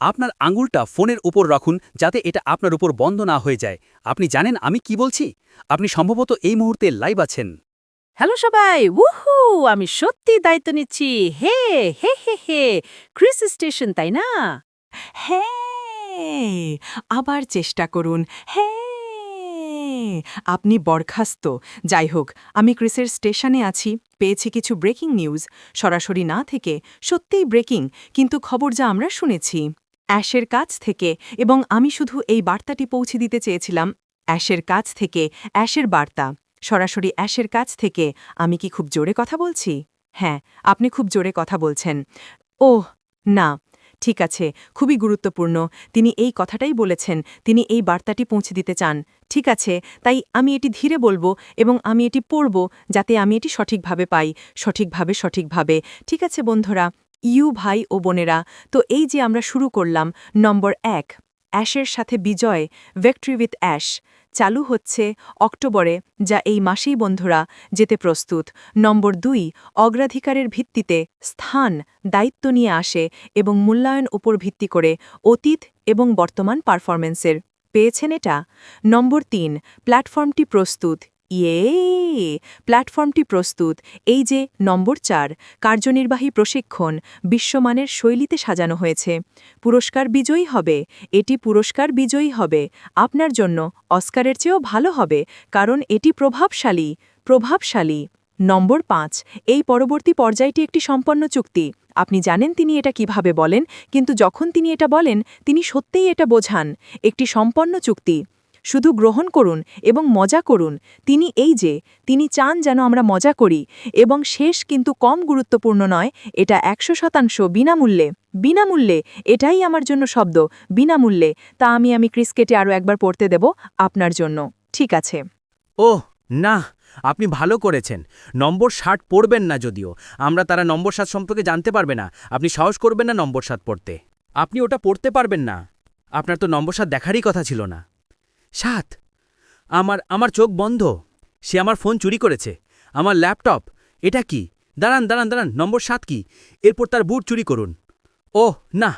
আপনার আঙুলটা ফোনের উপর রাখুন যাতে এটা আপনার উপর বন্ধ না হয়ে যায়। আপনি জানেন আমি কি বলছি? আপনি সম্ভবত এই মুহূর্তে লাইভ আছেন। হ্যালো সবাই, উহু, আমি সত্যি দায়িত্ব নিচ্ছি। হে হে হে হে, ক্রিস স্টেশন, তাই না? হ্যাঁ আবার চেষ্টা করুন। হ্যাঁ আপনি বরখাস্ত। যাই হোক, আমি ক্রিসের স্টেশনে আছি, পেয়েছি কিছু ব্রেকিং নিউজ। সরাসরি না থেকে, সত্যিই ব্রেকিং, কিন্তু খবর যা আমরা শুনেছি। অ্যাশের কাছ থেকে, এবং আমি শুধু এই বার্তাটি পৌঁছে দিতে চেয়েছিলাম, অ্যাশের কাছ থেকে, অ্যাশের বার্তা। সরাসরি অ্যাশের কাছ থেকে, আমি কি খুব জোরে কথা বলছি? হ্যাঁ আপনি খুব জোরে কথা বলছেন। ওহ, না, ঠিক আছে, খুবই গুরুত্বপূর্ণ, তিনি এই কথাটাই বলেছেন, তিনি এই বার্তাটি পৌঁছে দিতে চান। ঠিক আছে, তাই আমি এটি ধীরে বলব, এবং আমি এটি পড়ব, যাতে আমি এটি সঠিকভাবে পাই, সঠিকভাবে সঠিকভাবে। ঠিক আছে, বন্ধুরা ইউ ভাই ও বোনেরা, তো এই যে আমরা শুরু করলাম নম্বর এক, অ্যাশের সাথে বিজয় ভেক্টরি উইথ অ্যাশ চালু হচ্ছে অক্টোবরে, যা এই মাসেই বন্ধুরা যেতে প্রস্তুত। নম্বর দুই, অগ্রাধিকারের ভিত্তিতে স্থান, দায়িত্ব নিয়ে আসে এবং মূল্যায়ন উপর ভিত্তি করে অতীত এবং বর্তমান পারফরমেন্সের পেয়েছেন এটা? নম্বর তিন প্ল্যাটফর্মটি প্রস্তুত। ইয়ে প্ল্যাটফর্মটি প্রস্তুত। এই যে, নম্বর চার, কার্যনির্বাহী প্রশিক্ষণ, বিশ্বমানের শৈলীতে সাজানো হয়েছে। পুরস্কার বিজয়ী হবে, এটি পুরস্কার বিজয়ী হবে। আপনার জন্য অস্কারের চেয়েও ভালো হবে, কারণ এটি প্রভাবশালী প্রভাবশালী। নম্বর পাঁচ, এই পরবর্তী পর্যায়টি একটি সম্পন্ন চুক্তি। আপনি জানেন তিনি এটা কীভাবে বলেন, কিন্তু যখন তিনি এটা বলেন, তিনি সত্যিই এটা বোঝান। একটি সম্পন্ন চুক্তি। শুধু গ্রহণ করুন এবং মজা করুন। তিনি এই যে, তিনি চান যেন আমরা মজা করি এবং শেষ কিন্তু কম গুরুত্বপূর্ণ নয়, এটা একশো শতাংশ বিনামূল্যে। বিনামূল্যে, এটাই আমার জন্য শব্দ, বিনামূল্যে। তা আমি আমি ক্রিসকেটে আরও একবার পড়তে দেব আপনার জন্য। ঠিক আছে। ওহ, না, আপনি ভালো করেছেন। নম্বর ষাট পড়বেন না যদিও। আমরা তারা নম্বর সাত সম্পর্কে জানতে পারবে না। আপনি সাহস করবেন না নম্বর সাত পড়তে। আপনি ওটা পড়তে পারবেন না। আপনার তো নম্বর সাত দেখারই কথা ছিল না। সাত। আমার আমার চোখ বন্ধ। সে আমার ফোন চুরি করেছে। আমার ল্যাপটপ। এটা কি? দাঁড়ান দাঁড়ান দাঁড়ান। নম্বর সাত কি? এরপর তার বুট চুরি করুন। ওহ, না।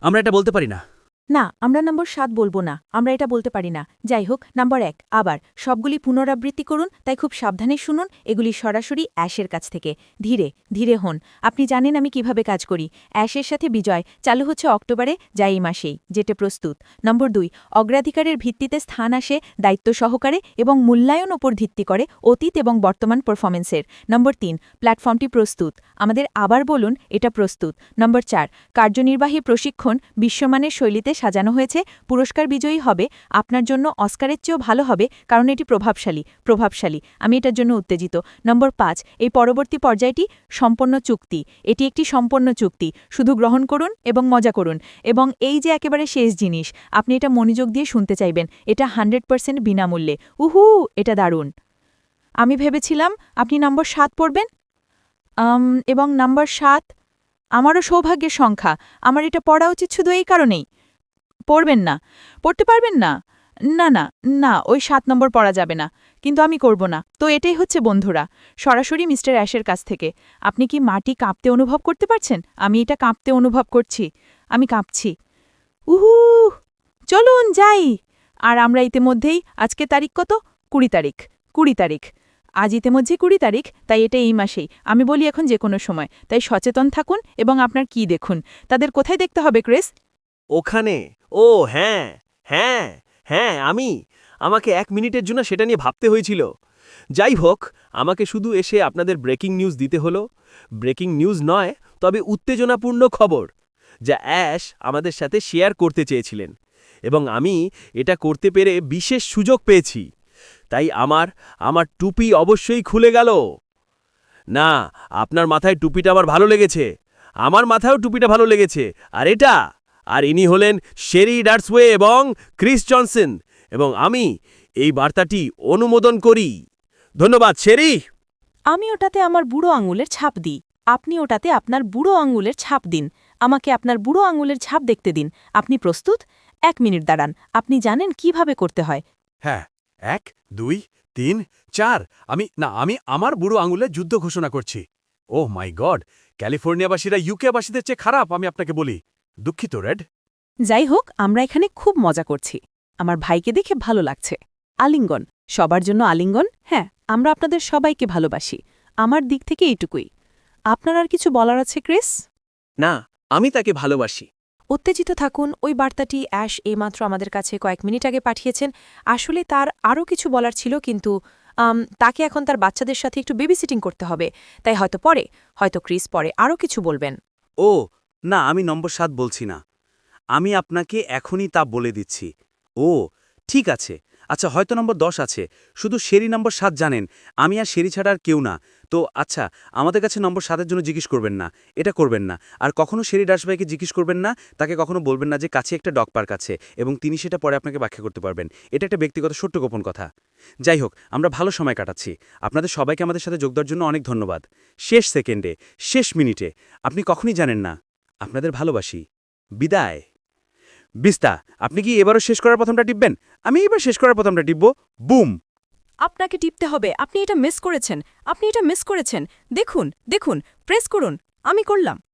আমরা এটা বলতে পারি না। না, আমরা নম্বর সাত বলব না, আমরা এটা বলতে পারি না। যাই হোক, নম্বর এক, আবার, সবগুলি পুনরাবৃত্তি করুন, তাই খুব সাবধানে শুনুন, এগুলি সরাসরি অ্যাশের কাছ থেকে। ধীরে ধীরে হন, আপনি জানেন আমি কীভাবে কাজ করি। অ্যাশের সাথে বিজয়, চালু হচ্ছে অক্টোবরে যা এই মাসেই, যেটা প্রস্তুত। নম্বর দুই, অগ্রাধিকারের ভিত্তিতে স্থান আসে, দায়িত্ব সহকারে এবং মূল্যায়ন ওপর ভিত্তি করে অতীত এবং বর্তমান পারফরমেন্সের নম্বর তিন প্ল্যাটফর্মটি প্রস্তুত। আমাদের আবার বলুন, এটা প্রস্তুত। নম্বর চার, কার্যনির্বাহী প্রশিক্ষণ, বিশ্বমানের শৈলীতে সাজানো হয়েছে, পুরস্কার বিজয়ী হবে, আপনার জন্য অস্কারের চেয়েও ভালো হবে, কারণ এটি প্রভাবশালী প্রভাবশালী। আমি এটার জন্য উত্তেজিত। নম্বর পাঁচ, এই পরবর্তী পর্যায়টি সম্পন্ন চুক্তি। এটি একটি সম্পন্ন চুক্তি। শুধু গ্রহণ করুন এবং মজা করুন। এবং এই যে একেবারে শেষ জিনিস, আপনি এটা মনোযোগ দিয়ে শুনতে চাইবেন। এটা হান্ড্রেড পার্সেন্ট বিনামূল্যে। উহু, এটা দারুণ। আমি ভেবেছিলাম আপনি নম্বর সাত পড়বেন। এবং নাম্বার সাত, আমারও সৌভাগ্যের সংখ্যা। আমার এটা পড়া উচিত শুধু এই কারণেই। পড়বেন না। পড়তে পারবেন না? না না না, ওই সাত নম্বর পড়া যাবে না। কিন্তু আমি করব না। তো এটাই হচ্ছে বন্ধুরা, সরাসরি মিস্টার অ্যাশের কাছ থেকে। আপনি কি মাটি কাঁপতে অনুভব করতে পারছেন? আমি এটা কাঁপতে অনুভব করছি। আমি কাঁপছি। উহু, চলুন যাই। আর আমরা ইতিমধ্যেই, আজকে তারিখ কত? কুড়ি তারিখ কুড়ি তারিখ। আজ ইতিমধ্যে কুড়ি তারিখ, তাই এটা এই মাসেই। আমি বলি এখন যে কোনো সময়। তাই সচেতন থাকুন এবং আপনার কি দেখুন। তাদের কোথায় দেখতে হবে, ক্রেস? ওখানে? ও হ্যাঁ হ্যাঁ হ্যাঁ আমি। আমাকে এক মিনিটের জন্য সেটা নিয়ে ভাবতে হয়েছিল। যাই হোক, আমাকে শুধু এসে আপনাদের ব্রেকিং নিউজ দিতে হলো। ব্রেকিং নিউজ নয়, তবে উত্তেজনাপূর্ণ খবর, যা অ্যাশ আমাদের সাথে শেয়ার করতে চেয়েছিলেন। এবং আমি এটা করতে পেরে বিশেষ সুযোগ পেয়েছি। তাই আমার আমার টুপি অবশ্যই খুলে গেল। না, আপনার মাথায় টুপিটা আমার ভালো লেগেছে। আমার মাথায়ও টুপিটা ভালো লেগেছে। আর এটা? আর ইনি হলেন শেরি ডার্সওয়ে এবং ক্রিস জনসন। এবং আমি এই বার্তাটি অনুমোদন করি। ধন্যবাদ শেরি। আমি ওটাতে আমার বুড়ো আঙুলের ছাপ দিই। আপনি ওটাতে আপনার বুড়ো আঙুলের ছাপ দিন। আমাকে আপনার বুড়ো আঙুলের ছাপ দেখতে দিন। আপনি প্রস্তুত? এক মিনিট দাঁড়ান। আপনি জানেন কীভাবে করতে হয়। হ্যাঁ এক দুই তিন চার। আমি না আমি আমার বুড়ো আঙুলে যুদ্ধ ঘোষণা করছি। ওহ মাই গড! ক্যালিফোর্নিয়াবাসীরা ইউকেবাসীদের চেয়ে খারাপ আমি আপনাকে বলি। দুঃখিত রেড। যাই হোক আমরা এখানে খুব মজা করছি। আমার ভাইকে দেখে ভালো লাগছে। আলিঙ্গন সবার জন্য আলিঙ্গন? হ্যাঁ আমরা আপনাদের সবাইকে ভালোবাসি। আমার দিক থেকে এইটুকুই। আপনার আর কিছু বলার আছে ক্রিস? না আমি তাকে ভালোবাসি। উত্তেজিত থাকুন ওই বার্তাটি অ্যাশ এইমাত্র আমাদের কাছে কয়েক মিনিট আগে পাঠিয়েছেন। আসলে তার আরও কিছু বলার ছিল কিন্তু তাকে এখন তার বাচ্চাদের সাথে একটু বেবিসিটিং করতে হবে। তাই হয়তো পরে হয়তো ক্রিস পরে আরও কিছু বলবেন। ও না, আমি নম্বর সাত বলছি না। আমি আপনাকে এখনই তা বলে দিচ্ছি। ও, ঠিক আছে। আচ্ছা হয়তো নম্বর দশ আছে। শুধু সেরি নম্বর সাত জানেন। আমি আর সেরি ছাড়া আর কেউ না। তো আচ্ছা আমাদের কাছে নম্বর সাতের জন্য জিজ্ঞেস করবেন না। এটা করবেন না। আর কখনো সেরি দাসভাইকে জিজ্ঞেস করবেন না। তাকে কখনো বলবেন না যে, কাছে একটা ডগ পার্ক আছে। এবং তিনি সেটা পরে আপনাকে ব্যাখ্যা করতে পারবেন। এটা একটা ব্যক্তিগত, সত্য, গোপন কথা। যাই হোক, আমরা ভালো সময় কাটাচ্ছি। আপনাদের সবাইকে আমাদের সাথে যোগ দেওয়ার জন্য অনেক ধন্যবাদ। শেষ সেকেন্ডে, শেষ মিনিটে, আপনি কখনই জানেন না। আপনাদের ভালোবাসি। বিদায়। বিস্তা, আপনি কি এবারও শেষ করার প্রথমটা টিপবেন? আমি এবার শেষ করার প্রথমটা টিপব। বুম। আপনাকে টিপতে হবে। আপনি এটা মিস করেছেন। আপনি এটা মিস করেছেন। দেখুন দেখুন প্রেস করুন। আমি করলাম।